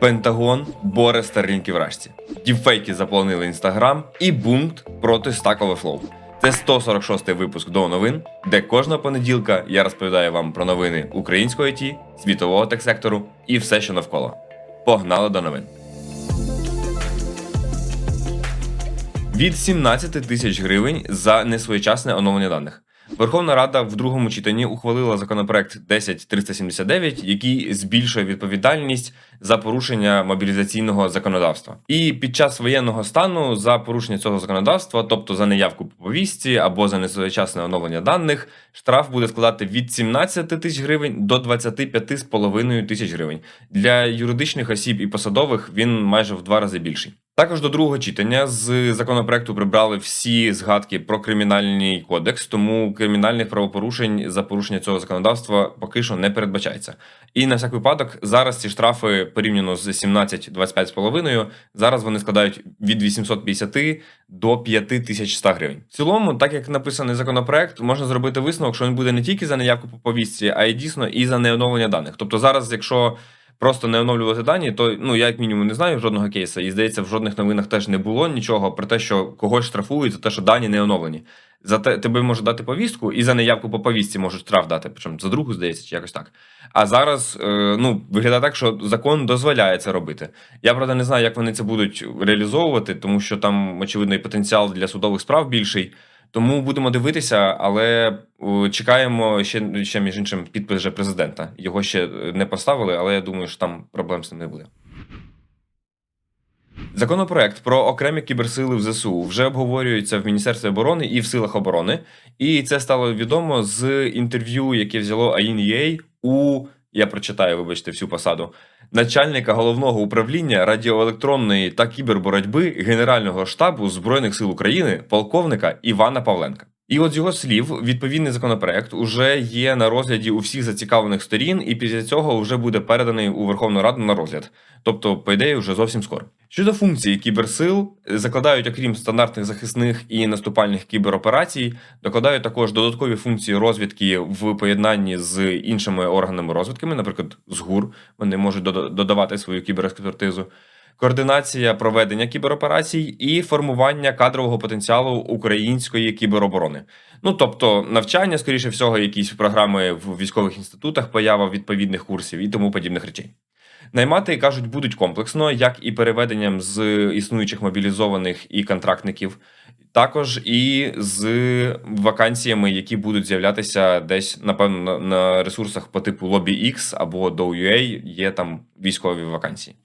Пентагон боре Старлінки вражці. Діпфейки заполонили інстаграм і бунт проти Stack Overflow. Це 146-й випуск до новин, де кожного понеділка я розповідаю вам про новини українського ІТ, світового техсектору і все, що навколо. Погнали до новин. Від 17 тисяч гривень за несвоєчасне оновлення даних. Верховна Рада в другому читанні ухвалила законопроект 10379, який збільшує відповідальність за порушення мобілізаційного законодавства. І під час воєнного стану за порушення цього законодавства, тобто за неявку по повістці або за несвоєчасне оновлення даних, штраф буде складати від 17 тисяч гривень до 25,5 тисяч гривень. Для юридичних осіб і посадових він майже в два рази більший. Також до другого читання з законопроекту прибрали всі згадки про кримінальний кодекс, тому кримінальних правопорушень за порушення цього законодавства поки що не передбачається. І на всяк випадок зараз ці штрафи порівняно з 17-25,5, зараз вони складають від 850 до 5100 гривень. В цілому, так як написаний законопроект, можна зробити висновок, що він буде не тільки за неявку по повістці, а й дійсно і за неоновлення даних. Тобто зараз, якщо просто не оновлювати дані, то ну я як мінімум не знаю жодного кейсу, і здається, в жодних новинах теж не було нічого про те, що когось штрафують за те, що дані не оновлені. За те тебе можуть дати повістку, і за неявку по повістці можуть штраф дати, причому за другу здається, чи якось так. А зараз е, ну виглядає так, що закон дозволяє це робити. Я правда не знаю, як вони це будуть реалізовувати, тому що там очевидно і потенціал для судових справ більший. Тому будемо дивитися, але чекаємо ще, ще між іншим підпис вже президента. Його ще е, не поставили, але я думаю, що там проблем з ним не буде. Законопроект про окремі кіберсили в ЗСУ вже обговорюється в Міністерстві оборони і в силах оборони. І це стало відомо з інтерв'ю, яке взяло АІНЄ у я прочитаю, вибачте, всю посаду начальника головного управління радіоелектронної та кіберборотьби Генерального штабу Збройних сил України, полковника Івана Павленка. І от з його слів, відповідний законопроект уже є на розгляді у всіх зацікавлених сторін, і після цього вже буде переданий у Верховну Раду на розгляд. Тобто, по ідеї, вже зовсім скоро. Щодо функцій кіберсил, закладають, окрім стандартних захисних і наступальних кібероперацій, докладають також додаткові функції розвідки в поєднанні з іншими органами розвідками, наприклад, з ГУР. Вони можуть додавати свою кібеrekспертизу. Координація проведення кібероперацій і формування кадрового потенціалу української кібероборони. Ну тобто навчання, скоріше всього, якісь програми в військових інститутах, поява відповідних курсів і тому подібних речей. Наймати кажуть, будуть комплексно, як і переведенням з існуючих мобілізованих і контрактників, також і з вакансіями, які будуть з'являтися десь, напевно, на ресурсах по типу LobbyX або DOUA, є там військові вакансії.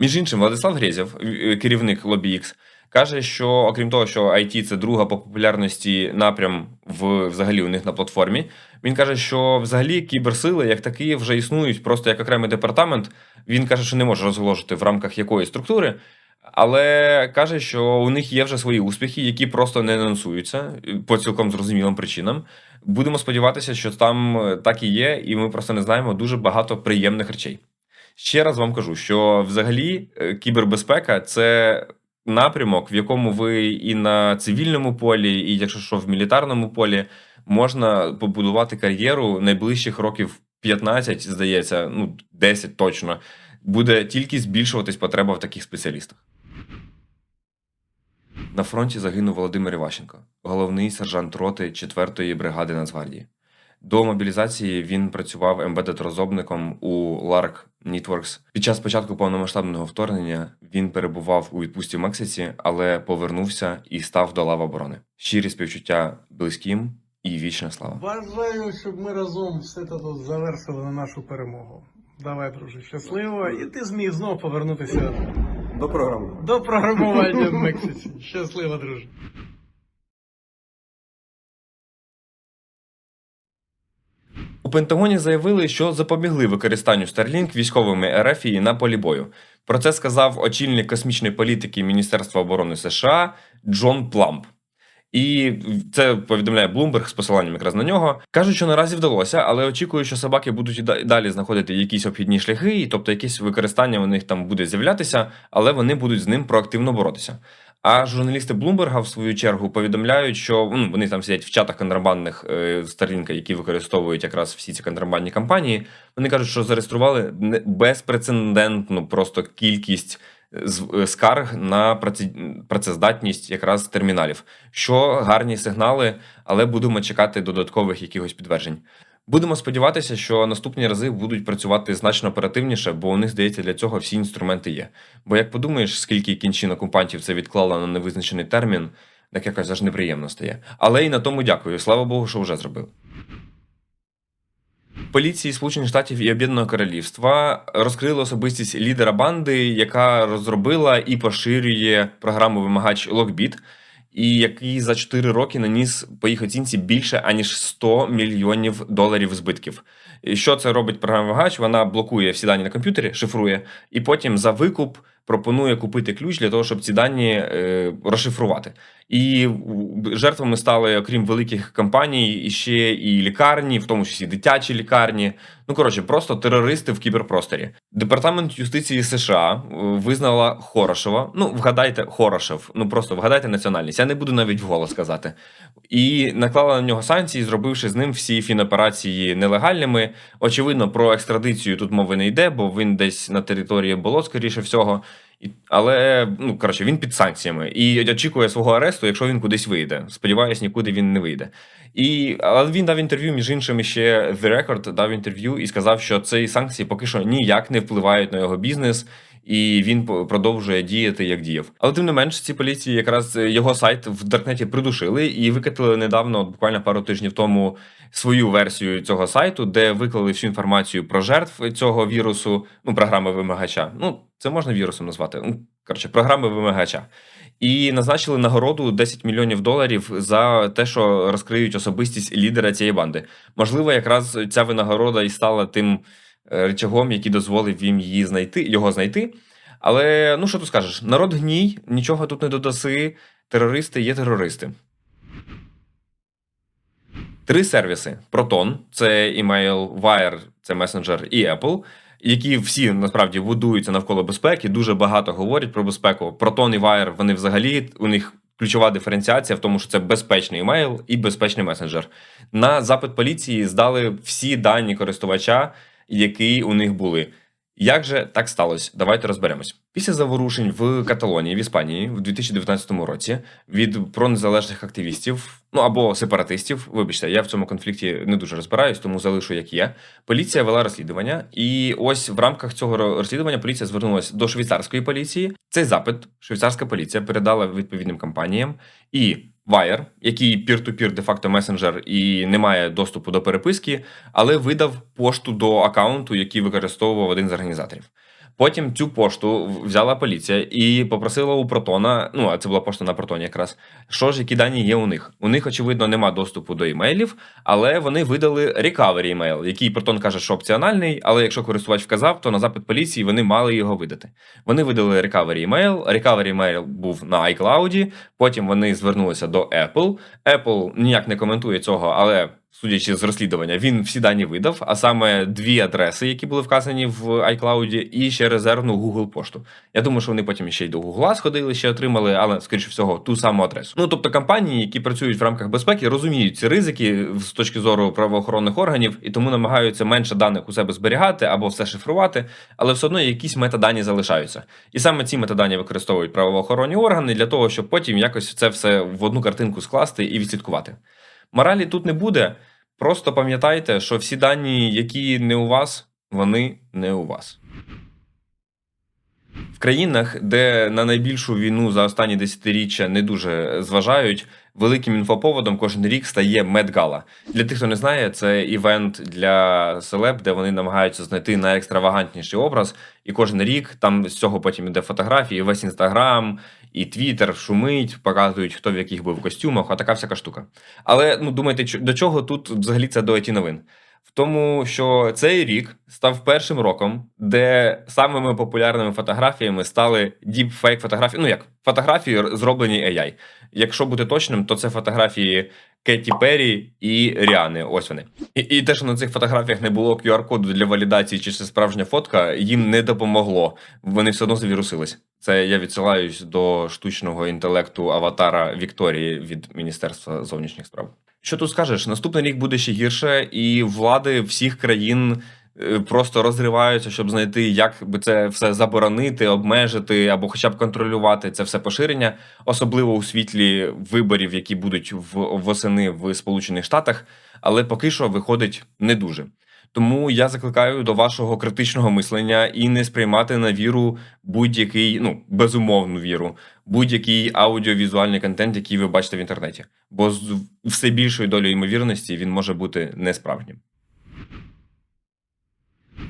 Між іншим, Владислав Грєзєв, е, керівник LobbyX, каже, що окрім того, що IT – це друга по популярності напрям в взагалі у них на платформі. Він каже, що взагалі кіберсили як такі вже існують просто як окремий департамент. Він каже, що не може розголошувати в рамках якої структури. Але каже, що у них є вже свої успіхи, які просто не анонсуються по цілком зрозумілим причинам. Будемо сподіватися, що там е, так і є, і ми просто не знаємо дуже багато приємних речей. Ще раз вам кажу, що взагалі е, кібербезпека це напрямок, в якому ви і на цивільному полі, і якщо що в мілітарному полі можна побудувати кар'єру найближчих років 15, здається, ну 10 точно, буде тільки збільшуватись потреба в таких спеціалістах. На фронті загинув Володимир Іващенко, головний сержант роти 4-ї бригади Нацгвардії. До мобілізації він працював ембедед розробником у Lark Networks. Під час початку повномасштабного вторгнення він перебував у відпустці в Мексиці, але повернувся і став до лав оборони. Щирі співчуття близьким і вічна слава. Бажаю, щоб ми разом все це тут завершили на нашу перемогу. Давай, друже, щасливо, і ти зміг знову повернутися До програми. до програмування в Мексиці. Щасливо, друже. У Пентагоні заявили, що запобігли використанню Starlink військовими РФ на полі бою. Про це сказав очільник космічної політики Міністерства оборони США Джон Пламп. І це повідомляє Bloomberg з посиланням якраз на нього. Кажуть, що наразі вдалося, але очікую, що собаки будуть і далі знаходити якісь обхідні шляхи, і тобто якесь використання у них там буде з'являтися, але вони будуть з ним проактивно боротися. А журналісти Блумберга, в свою чергу, повідомляють, що ну, вони там сидять в чатах контрабандних е, Starlink, які використовують якраз всі ці контрабандні компанії. Вони кажуть, що зареєстрували безпрецедентну просто кількість з- е, скарг на працездатність якраз терміналів, що гарні сигнали, але будемо чекати додаткових якихось підтверджень. Будемо сподіватися, що наступні рази будуть працювати значно оперативніше, бо у них здається для цього всі інструменти є. Бо як подумаєш, скільки кінчин окупантів це відклало на невизначений термін, так якось аж неприємно стає. Але і на тому дякую. Слава Богу, що вже зробили. Поліції Сполучених Штатів і Об'єднаного Королівства розкрили особистість лідера банди, яка розробила і поширює програму вимагач Lockbit, і який за 4 роки наніс по їх оцінці більше аніж 100 мільйонів доларів збитків. І що це робить програма вимагач? Вона блокує всі дані на комп'ютері, шифрує, і потім за викуп пропонує купити ключ для того, щоб ці дані е, розшифрувати. І жертвами стали, окрім великих компаній, і ще і лікарні, в тому числі дитячі лікарні. Ну коротше, просто терористи в кіберпросторі. Департамент юстиції США е, визнала Хорошева. Ну, вгадайте, Хорошев. Ну просто вгадайте національність. Я не буду навіть вголос казати. І наклала на нього санкції, зробивши з ним всі фіноперації нелегальними. Очевидно, про екстрадицію тут мови не йде, бо він десь на території було, скоріше всього. Але ну коротше, він під санкціями і очікує свого аресту, якщо він кудись вийде. Сподіваюсь, нікуди він не вийде. І але він дав інтерв'ю між іншим ще The Record дав інтерв'ю і сказав, що ці санкції поки що ніяк не впливають на його бізнес. І він продовжує діяти як діяв. Але тим не менш, ці поліції якраз його сайт в Даркнеті придушили і викатили недавно, буквально пару тижнів тому, свою версію цього сайту, де виклали всю інформацію про жертв цього вірусу, ну програми вимагача. Ну це можна вірусом назвати. Ну коротше, програми вимагача. І назначили нагороду 10 мільйонів доларів за те, що розкриють особистість лідера цієї банди. Можливо, якраз ця винагорода і стала тим е, речагом, який дозволив їм її знайти, його знайти. Але ну що тут скажеш? Народ гній, нічого тут не додаси. Терористи є терористи. Три сервіси: Proton – це email, Wire – це месенджер і Apple, які всі насправді будуються навколо безпеки, дуже багато говорять про безпеку. Proton і Wire, вони взагалі у них ключова диференціація в тому, що це безпечний емейл і безпечний месенджер. На запит поліції здали всі дані користувача, які у них були. Як же так сталося? Давайте розберемось. Після заворушень в Каталонії, в Іспанії, в 2019 році від пронезалежних активістів, ну або сепаратистів. Вибачте, я в цьому конфлікті не дуже розбираюсь, тому залишу як є. Поліція вела розслідування, і ось в рамках цього розслідування поліція звернулася до швейцарської поліції. Цей запит швейцарська поліція передала відповідним компаніям і. Wire, який peer-to-peer де-факто месенджер і не має доступу до переписки, але видав пошту до аккаунту, який використовував один з організаторів. Потім цю пошту взяла поліція і попросила у Протона, ну а це була пошта на Протоні якраз, що ж, які дані є у них. У них, очевидно, нема доступу до імейлів, але вони видали recovery email, який Протон каже, що опціональний, але якщо користувач вказав, то на запит поліції вони мали його видати. Вони видали recovery email, recovery email був на iCloud, потім вони звернулися до Apple. Apple ніяк не коментує цього, але судячи з розслідування, він всі дані видав, а саме дві адреси, які були вказані в iCloud, і ще резервну Google пошту. Я думаю, що вони потім ще й до Google сходили, ще отримали, але скоріше всього ту саму адресу. Ну тобто компанії, які працюють в рамках безпеки, розуміють ці ризики з точки зору правоохоронних органів, і тому намагаються менше даних у себе зберігати або все шифрувати, але все одно якісь метадані залишаються. І саме ці метадані використовують правоохоронні органи для того, щоб потім якось це все в одну картинку скласти і відслідкувати. Моралі тут не буде. Просто пам'ятайте, що всі дані, які не у вас, вони не у вас. В країнах, де на найбільшу війну за останні десятиріччя не дуже зважають, великим інфоповодом кожен рік стає Медгала. Для тих, хто не знає, це івент для селеб, де вони намагаються знайти найекстравагантніший образ. І кожен рік там з цього потім іде фотографії, весь інстаграм і Твіттер шумить, показують, хто в яких був костюмах, а така всяка штука. Але ну думайте, до чого тут взагалі це до IT новин? В тому, що цей рік став першим роком, де самими популярними фотографіями стали діпфейк фотографії. Ну як фотографії зроблені AI. Якщо бути точним, то це фотографії Кеті Перрі і Ріани. Ось вони. І, і те, що на цих фотографіях не було QR-коду для валідації, чи це справжня фотка, їм не допомогло. Вони все одно завірусились. Це я відсилаюсь до штучного інтелекту аватара Вікторії від Міністерства зовнішніх справ. Що тут скажеш? Наступний рік буде ще гірше, і влади всіх країн е, просто розриваються, щоб знайти, як би це все заборонити, обмежити або хоча б контролювати це все поширення, особливо у світлі виборів, які будуть в восени в Сполучених Штатах. Але поки що виходить не дуже. Тому я закликаю до вашого критичного мислення і не сприймати на віру будь-який, ну безумовну віру, будь-який аудіовізуальний контент, який ви бачите в інтернеті. Бо з все більшою долею ймовірності він може бути несправжнім.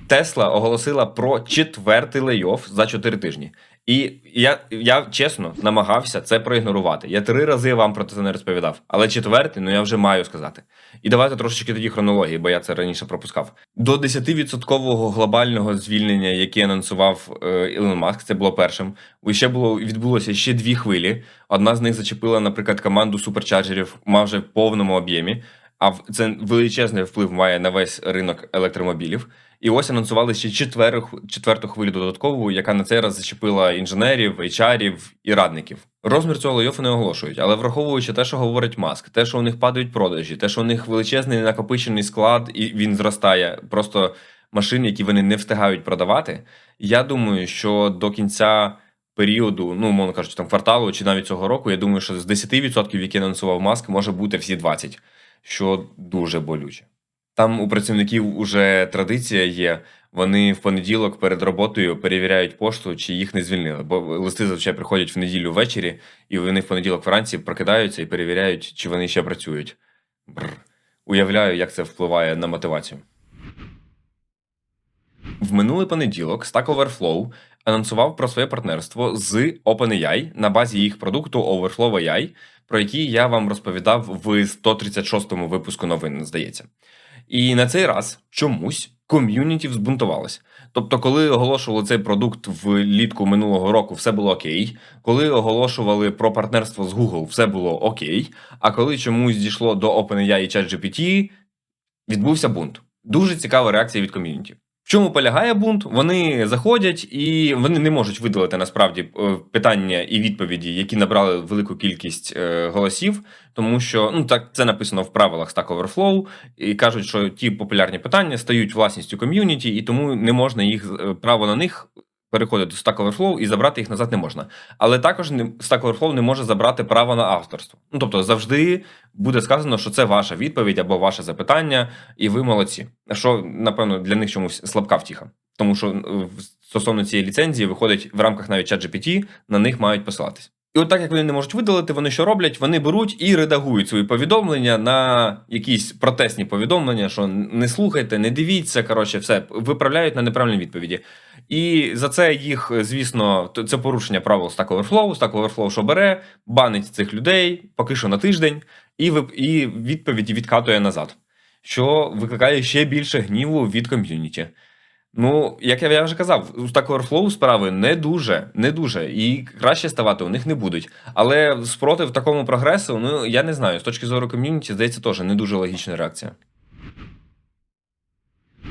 Тесла оголосила про четвертий лейоф за 4 тижні. І я, я чесно намагався це проігнорувати. Я три рази вам про це не розповідав. Але четвертий, ну я вже маю сказати. І давайте трошечки тоді хронології, бо я це раніше пропускав. До 10% глобального звільнення, яке анонсував е, Ілон Маск, це було першим. І ще було відбулося ще дві хвилі. Одна з них зачепила, наприклад, команду суперчарджерів майже в повному об'ємі. А це величезний вплив має на весь ринок електромобілів. І ось анонсували ще четверту, четверту хвилю додаткову, яка на цей раз зачепила інженерів, HR і радників. Розмір цього лайофу не оголошують, але враховуючи те, що говорить Маск, те, що у них падають продажі, те, що у них величезний накопичений склад, і він зростає, просто машин, які вони не встигають продавати. Я думаю, що до кінця періоду, ну мовно кажучи, там кварталу чи навіть цього року, я думаю, що з 10%, які анонсував Маск, може бути всі 20%, що дуже болюче. Там у працівників уже традиція є. Вони в понеділок перед роботою перевіряють пошту, чи їх не звільнили. Бо листи зазвичай приходять в неділю ввечері, і вони в понеділок вранці прокидаються і перевіряють, чи вони ще працюють. Бррр. Уявляю, як це впливає на мотивацію. В минулий понеділок Stack Overflow анонсував про своє партнерство з OpenAI на базі їх продукту Overflow AI, про який я вам розповідав в 136-му випуску новин, здається. І на цей раз чомусь ком'юніті взбунтувалось. Тобто, коли оголошували цей продукт влітку минулого року, все було окей. Коли оголошували про партнерство з Google, все було окей. А коли чомусь дійшло до OpenAI і ChatGPT, відбувся бунт. Дуже цікава реакція від ком'юніті. В чому полягає бунт? Вони заходять і вони не можуть видалити насправді е, питання і відповіді, які набрали велику кількість е, голосів, тому що ну так це написано в правилах Stack Overflow, і кажуть, що ті популярні питання стають власністю ком'юніті, і тому не можна їх е, право на них переходити в Stack Overflow і забрати їх назад не можна. Але також Stack Overflow не може забрати право на авторство. Ну тобто завжди буде сказано, що це ваша відповідь або ваше запитання, і ви молодці. Що напевно для них чомусь слабка втіха. Тому що е, стосовно цієї ліцензії виходить в рамках навіть ChatGPT, на них мають посилатись. І от так як вони не можуть видалити, вони що роблять? Вони беруть і редагують свої повідомлення на якісь протестні повідомлення, що не слухайте, не дивіться. Коротше, все виправляють на неправильні відповіді. І за це їх, звісно, це порушення правил Stack Overflow. Stack Overflow що бере, банить цих людей поки що на тиждень, і і відповіді відкатує назад, що викликає ще більше гніву від ком'юніті. Ну, як я вже казав, у Stack Overflow справи не дуже, не дуже, і краще ставати у них не будуть. Але спротив такому прогресу, ну я не знаю, з точки зору ком'юніті, здається, теж не дуже логічна реакція.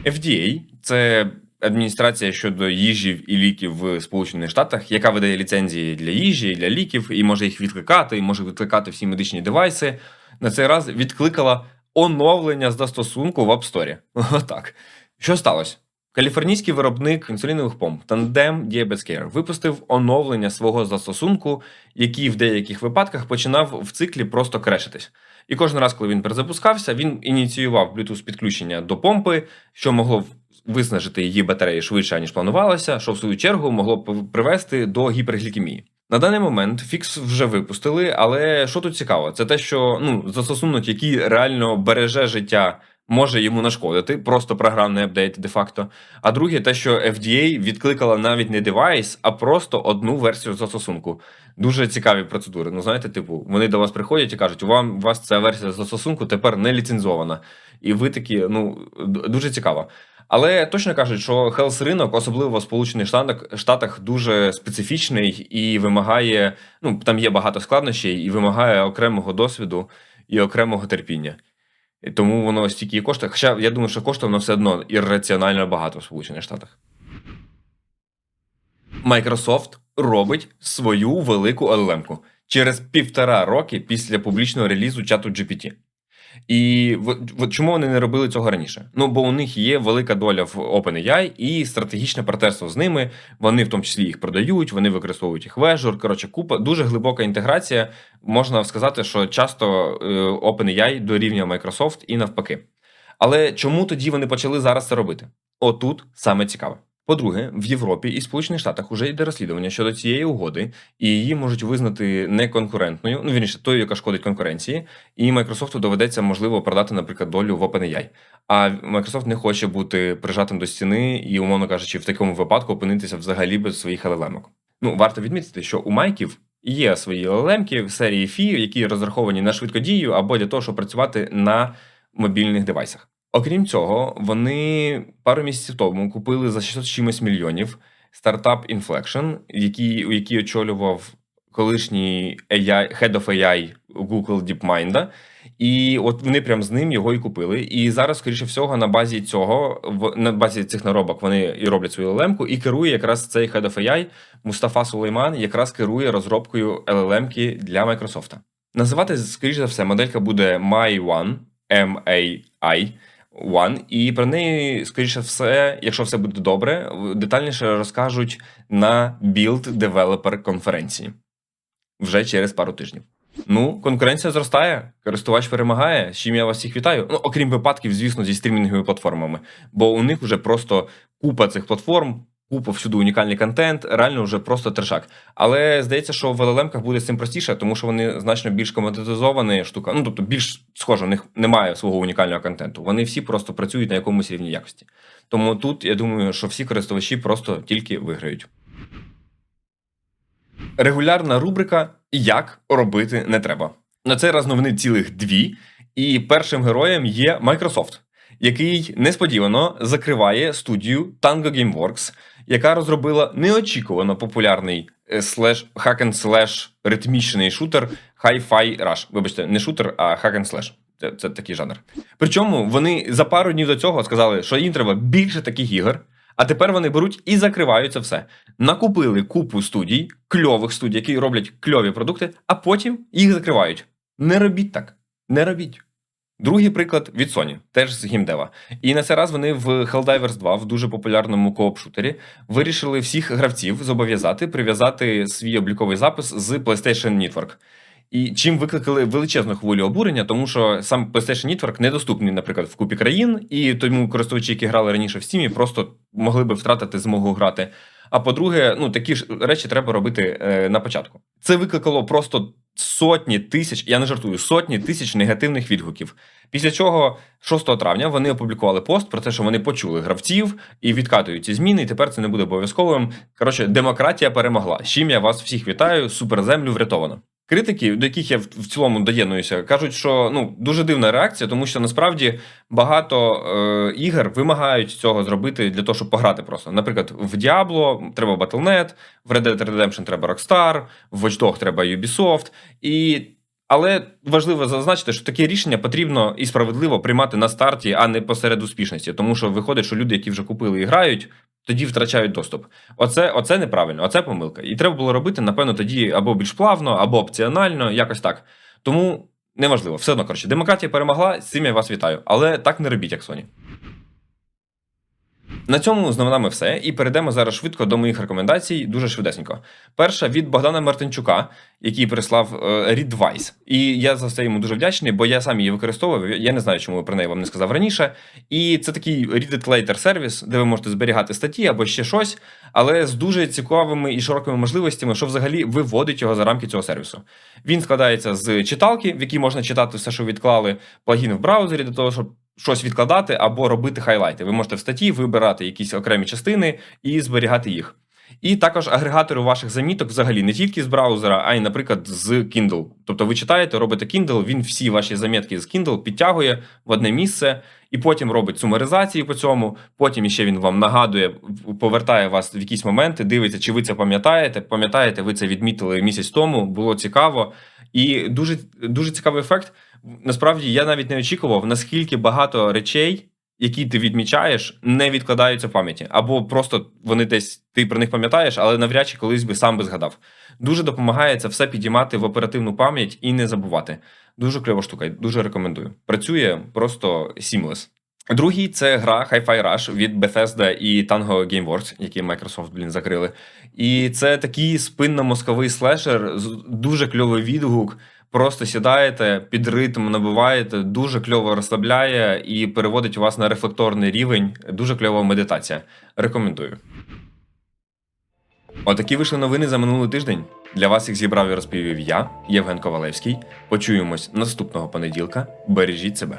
FDA – це адміністрація щодо їжі і ліків в Сполучених Штатах, яка видає ліцензії для їжі, для ліків, і може їх відкликати, і може відкликати всі медичні девайси. На цей раз відкликала оновлення застосунку в App Store. Отак. Що сталося? Каліфорнійський виробник інсулінових помп Tandem Diabetes Care випустив оновлення свого застосунку, який в деяких випадках починав в циклі просто крешитись. І кожен раз, коли він перезапускався, він ініціював Bluetooth підключення до помпи, що могло виснажити її батареї швидше, ніж планувалося, що в свою чергу могло б привести до гіперглікемії. На даний момент фікс вже випустили, але що тут цікаво, це те, що ну застосунок, який реально береже життя, може йому нашкодити, просто програмний апдейт де-факто. А друге, те, що FDA відкликала навіть не девайс, а просто одну версію застосунку. Дуже цікаві процедури. Ну, знаєте, типу, вони до вас приходять і кажуть, вам у вас ця версія застосунку тепер не ліцензована. І ви такі, ну дуже цікаво. Але точно кажуть, що хелс ринок, особливо в Сполучених Штатах, дуже специфічний і вимагає, ну там є багато складнощів, і вимагає окремого досвіду і окремого терпіння. І тому воно стільки і коштує. Хоча я думаю, що коштує воно все одно ірраціонально багато в Сполучених Штатах. Microsoft робить свою велику LLM-ку через півтора роки після публічного релізу чату GPT. І в- чому вони не робили цього раніше? Ну бо у них є велика доля в OpenAI і стратегічне партнерство з ними. Вони в тому числі їх продають, вони використовують їх в Azure. Коротше, купа дуже глибока інтеграція. Можна сказати, що часто е, OpenAI дорівнює Microsoft і навпаки. Але чому тоді вони почали зараз це робити? Отут саме цікаве. По-друге, в Європі і Сполучених Штатах вже йде розслідування щодо цієї угоди, і її можуть визнати неконкурентною, ну вірніше, тою, яка шкодить конкуренції, і Microsoft доведеться можливо продати, наприклад, долю в OpenAI. А Microsoft не хоче бути прижатим до стіни і, умовно кажучи, в такому випадку опинитися взагалі без своїх LLM. Ну варто відмітити, що у майків є свої LLM в серії FI, які розраховані на швидкодію або для того, щоб працювати на мобільних девайсах. Окрім цього, вони пару місяців тому купили за 600 чимось мільйонів стартап Inflection, який, який очолював колишній AI, Head of AI Google DeepMind. І от вони прям з ним його і купили. І зараз, скоріше всього, на базі цього, на базі цих наробок, вони і роблять свою LLM-ку, і керує якраз цей Head of AI Мустафа Сулейман, якраз керує розробкою LLM-ки для Microsoft. Називати, скоріше за все, моделька буде MAI-1, M-A-I, One, і про неї, скоріше все, якщо все буде добре, детальніше розкажуть на Build Developer конференції вже через пару тижнів. Ну, конкуренція зростає, користувач перемагає. З чим я вас всіх вітаю. Ну, окрім випадків, звісно, зі стрімінговими платформами, бо у них вже просто купа цих платформ, купа всюди унікальний контент, реально вже просто трешак. Але здається, що в LLM-ках буде з цим простіше, тому що вони значно більш комодитизовані штука. Ну тобто, більш схоже, у них немає свого унікального контенту. Вони всі просто працюють на якомусь рівні якості. Тому тут я думаю, що всі користувачі просто тільки виграють. Регулярна рубрика Як робити не треба. На цей раз новини цілих дві. І першим героєм є Microsoft, який несподівано закриває студію Tango Gameworks, яка розробила неочікувано популярний е, слеш and slash ритмічний шутер Hi-Fi Rush. Вибачте, не шутер, а and slash. Це, це такий жанр. Причому вони за пару днів до цього сказали, що їм треба більше таких ігор. А тепер вони беруть і закривають це все. Накупили купу студій, кльових студій, які роблять кльові продукти, а потім їх закривають. Не робіть так. Не робіть. Другий приклад від Sony, теж з гімдева. І на цей раз вони в Helldivers 2, в дуже популярному кооп-шутері, вирішили всіх гравців зобов'язати прив'язати свій обліковий запис з PlayStation Network. І чим викликали величезну хвилю обурення, тому що сам PlayStation Network недоступний, наприклад, в купі країн, і тому користувачі, які грали раніше в Steam, просто могли би втратити змогу грати. А по-друге, ну такі ж речі треба робити е, на початку. Це викликало просто сотні тисяч, я не жартую, сотні тисяч негативних відгуків. Після чого 6 травня вони опублікували пост про те, що вони почули гравців і відкатують ці зміни, і тепер це не буде обов'язковим. Коротше, демократія перемогла. З чим я вас всіх вітаю, суперземлю врятовано. Критики, до яких я в цілому доєднуюся, кажуть, що ну дуже дивна реакція, тому що насправді багато е, ігор вимагають цього зробити для того, щоб пограти просто. Наприклад, в Diablo треба Battle.net, в Red Dead Redemption треба Rockstar, в Watch Dogs треба Ubisoft. І... Але важливо зазначити, що таке рішення потрібно і справедливо приймати на старті, а не посеред успішності. Тому що виходить, що люди, які вже купили і грають, тоді втрачають доступ. Оце, оце неправильно, оце помилка. І треба було робити, напевно, тоді або більш плавно, або опціонально, якось так. Тому неважливо, все одно коротше, демократія перемогла, з цим я вас вітаю. Але так не робіть, як Sony. На цьому з новинами все. І перейдемо зараз швидко до моїх рекомендацій, дуже швидесенько. Перша від Богдана Мартинчука, який прислав е, Readvice. І я за це йому дуже вдячний, бо я сам її використовував. Я не знаю, чому про неї вам не сказав раніше. І це такий Read Later сервіс, де ви можете зберігати статті або ще щось, але з дуже цікавими і широкими можливостями, що взагалі виводить його за рамки цього сервісу. Він складається з читалки, в якій можна читати все, що відклали, плагін в браузері для того, щоб щось відкладати або робити хайлайти. Ви можете в статті вибирати якісь окремі частини і зберігати їх. І також агрегатори ваших заміток взагалі не тільки з браузера, а й, наприклад, з Kindle. Тобто ви читаєте, робите Kindle, він всі ваші замітки з Kindle підтягує в одне місце, і потім робить сумаризації по цьому. Потім іще він вам нагадує, повертає вас в якісь моменти, дивиться, чи ви це пам'ятаєте. Пам'ятаєте, ви це відмітили місяць тому, було цікаво. І дуже, дуже цікавий ефект. Насправді я навіть не очікував, наскільки багато речей які ти відмічаєш, не відкладаються в пам'яті, або просто вони десь ти про них пам'ятаєш, але навряд чи колись би сам би згадав. Дуже допомагає це все підіймати в оперативну пам'ять і не забувати. Дуже кльова штука, дуже рекомендую. Працює просто seamless. Другий це гра Hi-Fi Rush від Bethesda і Tango Gameworks, які Microsoft, блін, закрили. І це такий спинно-мозковий слешер, з- дуже кльовий відгук. Просто сідаєте під ритм, набиваєте, дуже кльово розслабляє і переводить вас на рефлекторний рівень. Дуже кльова медитація. Рекомендую. Отакі вийшли новини за минулий тиждень. Для вас їх зібрав і розповів я, Євген Ковалевський. Почуємось наступного понеділка. Бережіть себе.